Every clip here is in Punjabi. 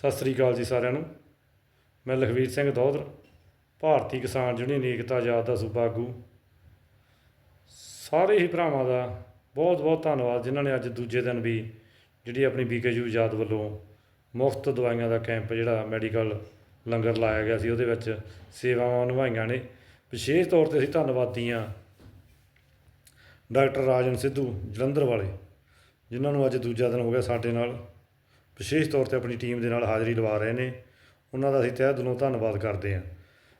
ਸਤਿ ਸ੍ਰੀ ਅਕਾਲ ਜੀ ਸਾਰਿਆਂ ਨੂੰ। ਮੈਂ ਲਖਵੀਰ ਸਿੰਘ ਦੌਧਰ, ਭਾਰਤੀ ਕਿਸਾਨ ਯੂਨੀਅਨ ਏਕਤਾ ਆਜ਼ਾਦ ਦਾ ਸੂਬਾ ਆਗੂ ਸਾਰੇ ਹੀ ਭਰਾਵਾਂ ਦਾ ਬਹੁਤ ਬਹੁਤ ਧੰਨਵਾਦ, ਜਿਨ੍ਹਾਂ ਨੇ ਅੱਜ ਦੂਜੇ ਦਿਨ ਵੀ ਜਿਹੜੀ ਆਪਣੀ ਬੀਕੇਯੂ ਆਜ਼ਾਦ ਵੱਲੋਂ ਮੁਫਤ ਦਵਾਈਆਂ ਦਾ ਕੈਂਪ ਜਿਹੜਾ ਮੈਡੀਕਲ ਲੰਗਰ ਲਾਇਆ ਗਿਆ ਸੀ, ਉਹਦੇ ਵਿੱਚ ਸੇਵਾਵਾਂ ਨਿਭਾਈਆਂ ਨੇ। ਵਿਸ਼ੇਸ਼ ਤੌਰ ਤੇ ਅਸੀਂ ਧੰਨਵਾਦੀ ਹਾਂ ਡਾਕਟਰ ਰਾਜਨ ਸਿੱਧੂ ਜਲੰਧਰ ਵਾਲੇ, ਜਿਨ੍ਹਾਂ ਨੂੰ ਅੱਜ ਦੂਜਾ ਦਿਨ ਹੋ ਗਿਆ ਸਾਡੇ ਨਾਲ। ਵਿਸ਼ੇਸ਼ ਤੌਰ ਤੇ ਆਪਣੀ ਟੀਮ ਦੇ ਨਾਲ ਹਾਜ਼ਰੀ ਲਵਾ ਰਹੇ ਨੇ। ਉਹਨਾਂ ਦਾ ਅਸੀਂ ਤਹਿ ਦਿਲੋਂ ਧੰਨਵਾਦ ਕਰਦੇ ਹਾਂ।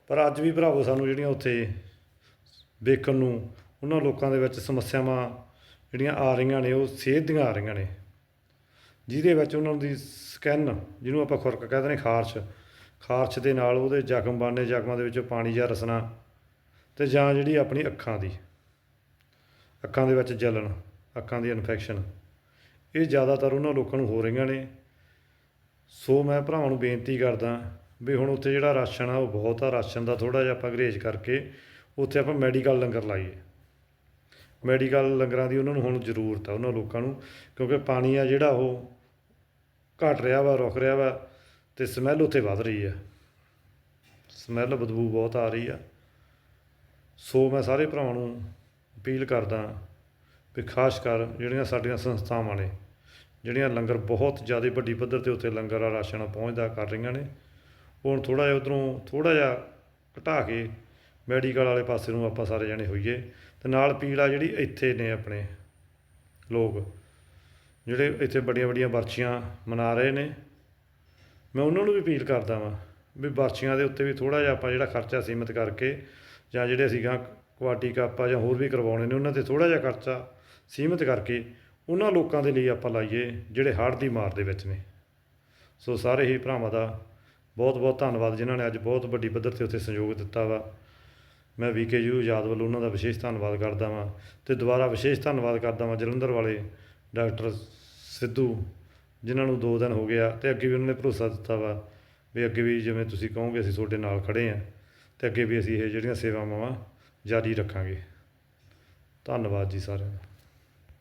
ਪਰ ਅੱਜ ਵੀ ਭਰਾਵੋ ਸਾਨੂੰ ਜਿਹੜੀਆਂ ਉੱਥੇ ਵੇਖਣ ਨੂੰ ਉਹਨਾਂ ਲੋਕਾਂ ਦੇ ਵਿੱਚ ਸਮੱਸਿਆਵਾਂ ਜਿਹੜੀਆਂ ਆ ਰਹੀਆਂ ਨੇ, ਉਹ ਸਿਹਤ ਦੀਆਂ ਆ ਰਹੀਆਂ ਨੇ। ਜਿਹਦੇ ਵਿੱਚ ਉਹਨਾਂ ਦੀ ਸਕਿਨ, ਜਿਹਨੂੰ ਆਪਾਂ ਖੁਰਕ ਕਹਿੰਦੇ ਨੇ ਖਾਰਸ਼ ਖਾਰਸ਼ ਦੇ ਨਾਲ ਉਹਦੇ ਜ਼ਖਮ ਬਣਨੇ, ਜ਼ਖਮਾਂ ਦੇ ਵਿੱਚੋਂ ਪਾਣੀ ਜਾਂ ਰਸਣਾ ਤੇ ਜਾਂ ਜਿਹੜੀ ਆਪਣੀ ਅੱਖਾਂ ਦੀ, ਅੱਖਾਂ ਦੇ ਵਿੱਚ ਜਲਣ, ਅੱਖਾਂ ਦੀ ਇਨਫੈਕਸ਼ਨ ਇਹ ਜ਼ਿਆਦਾਤਰ ਉਹਨਾਂ ਲੋਕਾਂ ਨੂੰ ਹੋ ਰਹੀਆਂ ਨੇ। ਸੋ ਮੈਂ ਭਰਾਵਾਂ ਨੂੰ ਬੇਨਤੀ ਕਰਦਾ ਵੀ ਹੁਣ ਉੱਥੇ ਜਿਹੜਾ ਰਾਸ਼ਨ ਆ, ਉਹ ਬਹੁਤ ਆ, ਰਾਸ਼ਨ ਦਾ ਥੋੜਾ ਜਿਹਾ ਆਪਾਂ ਗਰੇਜ ਕਰਕੇ ਉੱਥੇ ਆਪਾਂ ਮੈਡੀਕਲ ਲੰਗਰ ਲਾਈਏ। ਮੈਡੀਕਲ ਲੰਗਰਾਂ ਦੀ ਉਹਨਾਂ ਨੂੰ ਹੁਣ ਜ਼ਰੂਰਤ ਆ, ਉਹਨਾਂ ਲੋਕਾਂ ਨੂੰ, ਕਿਉਂਕਿ ਪਾਣੀ ਆ ਜਿਹੜਾ ਉਹ ਘਟ ਰਿਹਾ ਵਾ ਰੁਕ ਰਿਹਾ ਵਾ ਤੇ ਸਮੈਲ ਉੱਥੇ ਵੱਧ ਰਹੀ ਆ। ਸਮੈਲ ਬਦਬੂ ਬਹੁਤ ਆ ਰਹੀ ਆ। ਸੋ ਮੈਂ ਸਾਰੇ ਭਰਾਵਾਂ ਨੂੰ ਅਪੀਲ ਕਰਦਾ ਵੀ ਖਾਸ ਕਰ ਜਿਹੜੀਆਂ ਸਾਡੀਆਂ ਸੰਸਥਾਵਾਂ ਨੇ ਜਿਹੜੀਆਂ ਲੰਗਰ ਬਹੁਤ ਜ਼ਿਆਦਾ ਵੱਡੀ ਪੱਧਰ ਤੇ ਉੱਥੇ ਲੰਗਰ ਆ ਰਾਸ਼ਨ ਪਹੁੰਚਦਾ ਕਰ ਰਹੀਆਂ ਨੇ। ਉਹ ਹੁਣ ਥੋੜਾ ਜਿਹਾ ਉਧਰੋਂ ਥੋੜਾ ਜਿਹਾ ਘਟਾ ਕੇ ਮੈਡੀਕਲ ਵਾਲੇ ਪਾਸੇ ਨੂੰ ਆਪਾਂ ਸਾਰੇ ਜਣੇ ਹੋਈਏ ਤੇ ਨਾਲ ਪੀਲਾ ਜਿਹੜੀ ਇੱਥੇ ਨੇ ਆਪਣੇ ਲੋਕ, ਜਿਹੜੇ ਇੱਥੇ ਵੱਡੀਆਂ ਵੱਡੀਆਂ ਵਰਛੀਆਂ ਮਨਾ ਰਹੇ ਨੇ। ਮੈਂ ਉਹਨਾਂ ਨੂੰ ਵੀ ਅਪੀਲ ਕਰਦਾ ਵਾਂ ਵੀ ਵਰਛੀਆਂ ਦੇ ਉੱਤੇ ਵੀ ਥੋੜਾ ਜਿਹਾ ਆਪਾਂ ਜਿਹੜਾ ਖਰਚਾ ਸੀਮਿਤ ਕਰਕੇ ਜਾਂ ਜਿਹੜੇ ਅਸੀਂ ਗਾਂ ਕੁਆਟੀ ਕੱਪ ਜਾਂ ਹੋਰ ਵੀ ਕਰਵਾਉਣੇ ਨੇ, ਉਹਨਾਂ ਤੇ ਥੋੜਾ ਜਿਹਾ ਖਰਚਾ ਸੀਮਿਤ ਕਰਕੇ ਉਹਨਾਂ ਲੋਕਾਂ ਦੇ ਲਈ ਆਪਾਂ ਲਾਈਏ ਜਿਹੜੇ ਹੜ੍ਹ ਦੀ ਮਾਰ ਦੇ ਵਿੱਚ ਨੇ। ਸੋ ਸਾਰੇ ਹੀ ਭਰਾਵਾਂ ਦਾ ਬਹੁਤ ਬਹੁਤ ਧੰਨਵਾਦ, ਜਿਨ੍ਹਾਂ ਨੇ ਅੱਜ ਬਹੁਤ ਵੱਡੀ ਪੱਧਰ ਤੇ ਉੱਥੇ ਸਹਿਯੋਗ ਦਿੱਤਾ ਵਾ। ਮੈਂ ਵੀਕੇਯੂ ਆਜ਼ਾਦ ਵੱਲੋਂ ਉਹਨਾਂ ਦਾ ਵਿਸ਼ੇਸ਼ ਧੰਨਵਾਦ ਕਰਦਾ ਵਾਂ ਤੇ ਦੁਬਾਰਾ ਵਿਸ਼ੇਸ਼ ਧੰਨਵਾਦ ਕਰਦਾ ਵਾਂ ਜਲੰਧਰ ਵਾਲੇ ਡਾਕਟਰ ਸਿੱਧੂ, ਜਿਨ੍ਹਾਂ ਨੂੰ 2 ਦਿਨ ਹੋ ਗਿਆ ਤੇ ਅੱਗੇ ਵੀ ਉਹਨਾਂ ਨੇ ਭਰੋਸਾ ਦਿੱਤਾ ਵਾ ਵੀ ਅੱਗੇ ਵੀ ਜਿਵੇਂ ਤੁਸੀਂ ਕਹੋਗੇ ਅਸੀਂ ਤੁਹਾਡੇ ਨਾਲ ਖੜੇ ਆਂ ਤੇ ਅੱਗੇ ਵੀ ਅਸੀਂ ਇਹ ਜਿਹੜੀਆਂ ਸੇਵਾਵਾਂ ਵਾ ਜਾਰੀ ਰੱਖਾਂਗੇ। ਧੰਨਵਾਦ ਜੀ ਸਾਰਿਆਂ ਦਾ।